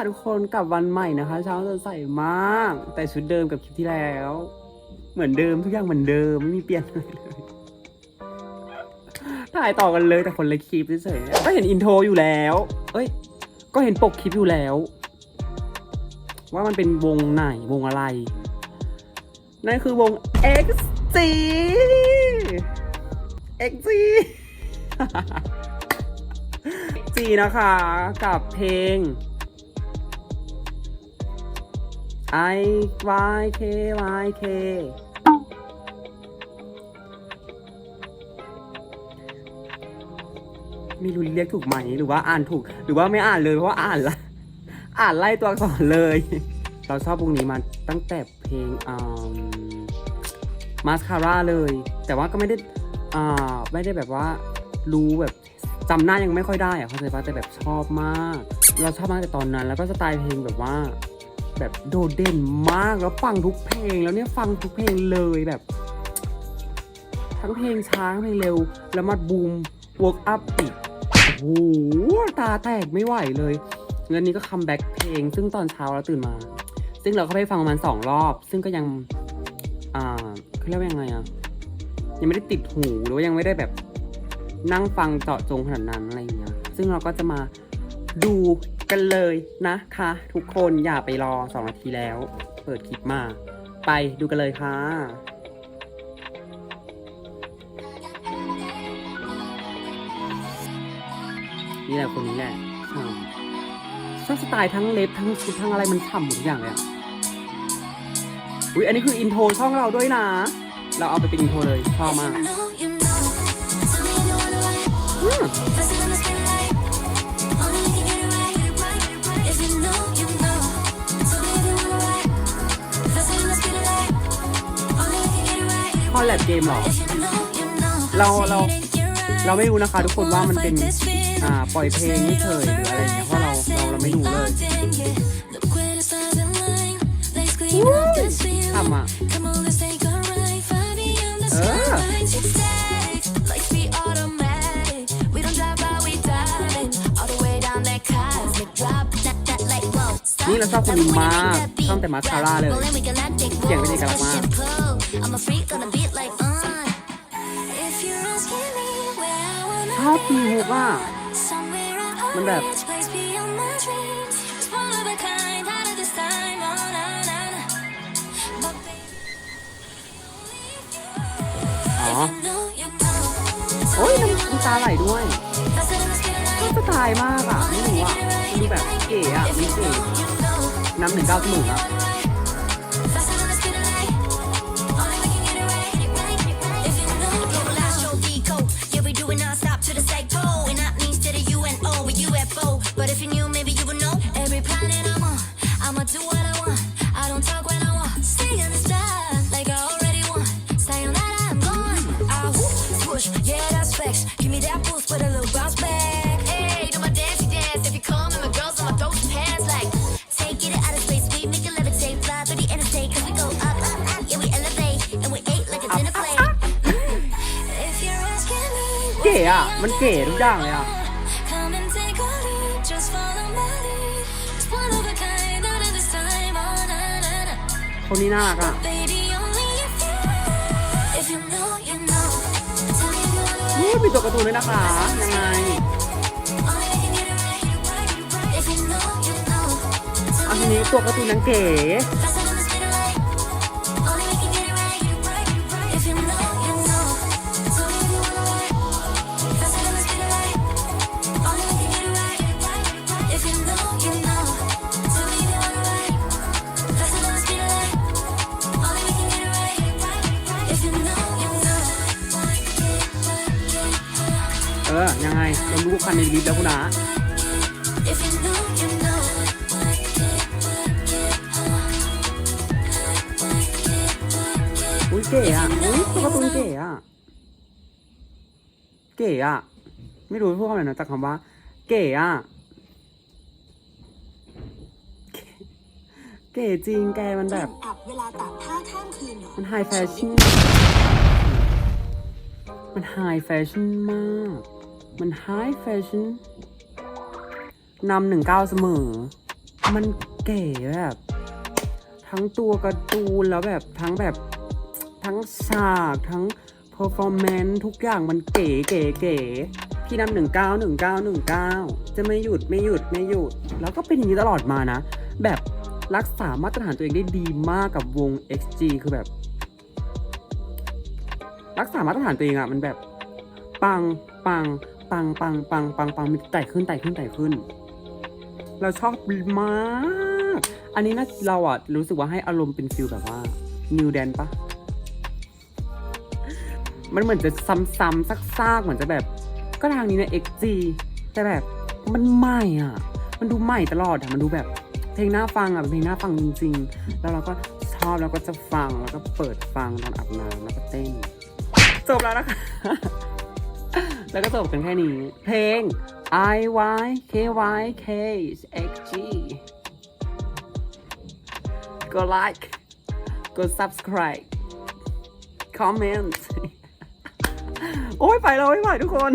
ค่ะทุกคนกลับวันใหม่นะคะ เช้าสดใสมาก แต่ชุดเดิมกับคลิปที่แล้ว เหมือนเดิมทุกอย่างเหมือนเดิมไม่มีเปลี่ยนอะไรเลยถ่ายต่อกันเลยแต่คนละคลิปเฉยๆก็เห็นอินโทรอยู่แล้ว เอ้ย ก็เห็นปกคลิปอยู่แล้ว ว่ามันเป็นวงไหนวงอะไร นั่นคือวง XG XG XG นะคะ กับเพลง I Y K Y K ไม่รู้เรียกถูกไหมหรือว่าอ่านถูก หรือว่าไม่อ่านเลยเพราะว่าอ่านละอ่านไล่ตัวอักษรเลย เราชอบวงนี้มาตั้งแต่เพลงมาสคาร่าเลย แต่ว่าก็ไม่ได้อ่าไม่ได้แบบว่ารู้แบบจำหน้ายังไม่ค่อยได้อะเข้าใจปะแต่แบบชอบมาก เราชอบมากแต่ตอนนั้น แล้วก็สไตล์เพลงแบบว่า แบบโดดเด่นมากแล้วฟังทุกเพลงแล้วเนี่ยฟังทุกเพลงเลยแบบ ทั้งเพลงช้าทั้งเพลงเร็ว แล้วมาบูม work up อีกโอ้โหตาแตกไม่ไหวเลยเงินนี้ก็คัมแบ็กเพลง ซึ่งตอนเช้าเราตื่นมา ซึ่งเราก็ไปฟังประมาณสองรอบ ซึ่งก็ยัง อ่าเขาเรียกว่ายังไงอะยังไม่ได้ติดหูหรือว่ายังไม่ได้แบบนั่งฟังเจาะจงขนาดนั้นอะไรอย่างเงี้ย ซึ่งเราก็จะมาดู กันเลยนะคะ ทุกคนอย่าไปรอสองนาทีแล้ว เปิดคลิปมา ไปดูกันเลยค่ะนี่แหละคนนี้แหละใช่ชอบสไตล์ทั้งเล็บทั้งชุดทั้งอะไรมันฉ่ำหมดทุกอย่างเลยอะ อุ้ยอันนี้คืออินโทรช่องเราด้วยนะ เราเอาไปเป็นอินโทรเลยชอบมาก แลบเกมเหรอ เราเราเราไม่รู้นะคะทุกคนว่ามันเป็นอ่าปล่อยเพลงเฉยๆหรืออะไรอย่างเงี้ยเพราะเราเราเราไม่รู้เลยทำอะเออนี่เราชอบคนนี้มากชอบแต่มาสคาร่าเลยเสียงเป็นเอกลักษณ์มาก ชอบพีฮุกอะมันแบบอ๋อโอ้ยน้ำน้ำตาไหลด้วยชอบสไตล์มากอะ ไม่รู้อะมันดูแบบเก๋อะมันเก๋น้ำหนึ่งเก้าสมุนอะ But if you knew, maybe you would know every planet I'm on. I'ma do what I want. I don't talk when I want. Stay in the sky like I already won. Sayonara, I'm gone. Ah, whoop, swoosh, yeah, that's flex. Give me that boost with a little bounce back. Hey, do my dancey dance. If you come and my girls on my throat pants like. Take it out of space, we make it levitate. Fly through the interstate, cause we go up, up, up. Yeah, we elevate, and we ate like a dinner plate. If you're asking me, เก๋อ่ะ มันเก๋ทุกอย่างเลยอ่ะ คนนี้น่ารักอะนี่มีตัวการ์ตูนด้วยนะคะยังไงอันนี้ตัวการ์ตูนนางเก๋ เออ ยังไงเรารู้คันในลิฟต์แล้วคุณนะอุ้ยเก๋อะอุ้ยตัวการ์ตูนเก๋อะเก๋อะไม่รู้พูดคำไหนนะจากคำว่า เก๋อะเก๋จริงแกมันแบบอับเวลาตากผ้าข้ามคืนมันไฮแฟชั่นมันไฮแฟชั่นมาก มันไฮแฟชั่นนำหนึ่งเก้าเสมอ มันเก๋แบบ ทั้งตัวการ์ตูนแล้วแบบทั้งแบบทั้งฉากทั้งเพอร์ฟอร์แมนซ์ทุกอย่างมันเก๋เก๋เก๋พี่นำหนึ่งเก้าหนึ่งเก้าหนึ่งเก้าจะไม่หยุดไม่หยุดไม่หยุด แล้วก็เป็นอย่างนี้ตลอดมานะ แบบรักษามาตรฐานตัวเองได้ดีมากกับวง XG คือแบบ รักษามาตรฐานตัวเองอะมันแบบปังปัง ปังปังปังปังปังมันไต่ขึ้นไต่ขึ้นไต่ขึ้น เราชอบมาก อันนี้นะเราอะรู้สึกว่าให้อารมณ์เป็นฟิลแบบว่านิวแดนปะมันเหมือนจะซ้ำๆซากๆเหมือนจะแบบ ก็ทางนี้นะ XG แต่แบบมันใหม่อะ มันดูใหม่ตลอดอะมันดูแบบเพลงน่าฟังอะเป็นเพลงน่าฟังจริง ๆ แล้วเราก็ชอบแล้วก็จะฟังแล้วก็เปิดฟังตอนอาบน้ำแล้วก็เต้นจบแล้วนะคะ แล้วก็จบกันแค่นี้ เพลง I Y K Y K X G กด like กด subscribe comment โอ้ยไปแล้วไม่ไหวทุกคน